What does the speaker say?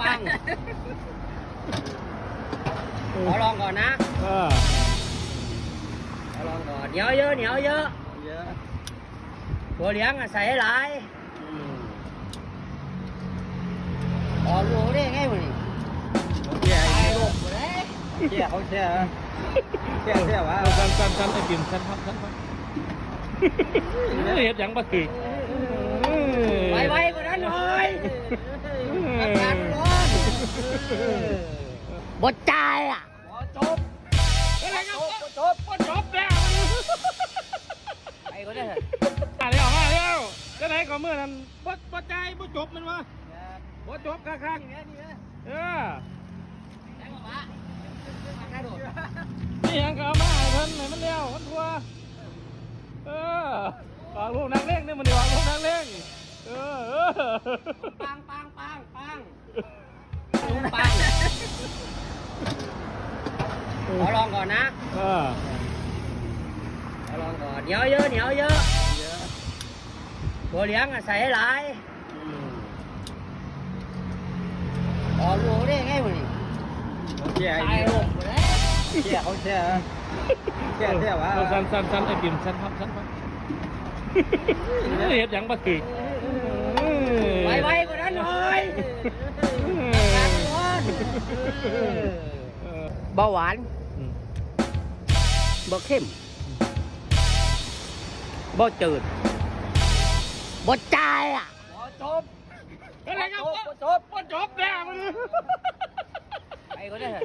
ปังขอลองก่อนนะเออขอลองก่อนเหนียวเยอะเหนียวเยอะเยอะตัวเลี้ยงอะใส่ให้หลายออกลูกได้ไงมึงนี่เชี่ยตายลูกเลยเชี่ยเขาเชี่ยเชี่ยเชี่ยวะเอาสั้นสั้นสั้นไอ้ปิ่มสั้นครับสั้นครับเฮ็ดหยังบ่ถึก บดใจายอะหมอจบอะไรครับจบบ่จบแล้วไปก็ได้เถอะมาแล้วมาแล้วจะไหนก็มื้อนั้นบ่บ่จ่ายบ่จบมันวะบ่จบคักๆเออแจ้งมาปะมากระโดดนี่ยังก็เอามาให้เพิ่นให้มันเลี้ยวมันทัวเออวางลูกนักเล่งนี่มันนี่วางลูกนักเล่งเออเออปังปังปังปัง ขอลองก่อนนะเออขอลองก่อนเหนียวเยอะเหนียวเยอะเยอะตัวเลี้ยงอะใส่ให้หลายออกลูกได้ไงมึงนี่เชี่ยตายลูกเลยเชี่ยเขาเชี่ยเชี่ยเชี่ยวะเอาสั้นสั้นสั้นไอ้ปิ่มสั้นครับสั้นครับเฮ็ดหยังบ่ถึกไวไวๆกว่านั้นหน่อยอากาศร้อนเออเบาหวานอืม บ่เข้มบ่จืดบ่จายอะหมอจบอะไรครับจบบ่จบแล้วมันไปก็ได้เถอะ